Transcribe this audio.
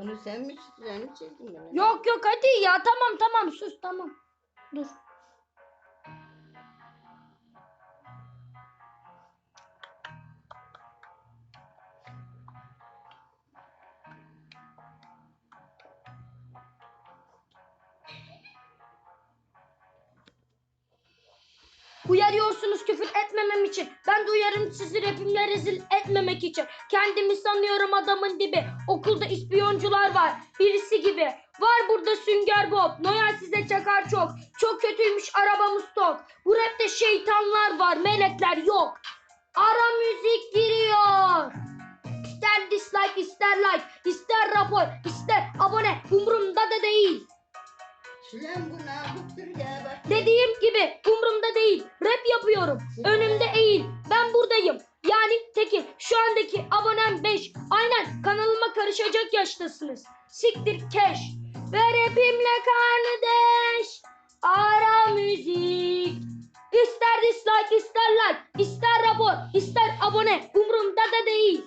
Onu sen mi sen mi çizdin bana? Yok yok hadi ya tamam tamam sus tamam. Dur. Uyarıyorsunuz küfür etmemem için. Ben de uyarım sizi rapimle rezil etmemek için. Kendimi sanıyorum adamın dibi. Okulda ispiyoncular var. Birisi gibi. Var burada Sünger Bob. Noel size çakar çok. Çok kötüymüş arabamız tok. Bu rapte şeytanlar var. Melekler yok. Ara müzik giriyor. İster dislike ister like. ister rapor ister abone. Umurumda da değil. Şulan buna bıktır ya. Dediğim gibi umurumda değil. Rap yapıyorum. Önümde eğil. Ben buradayım. Yani tekil. Şu andaki abonem 5. Aynen kanalıma karışacak yaştasınız. Siktir keş. Ve rapimle kardeş. Ara müzik. İster dislike ister like. ister rapor ister abone. Umurumda da değil.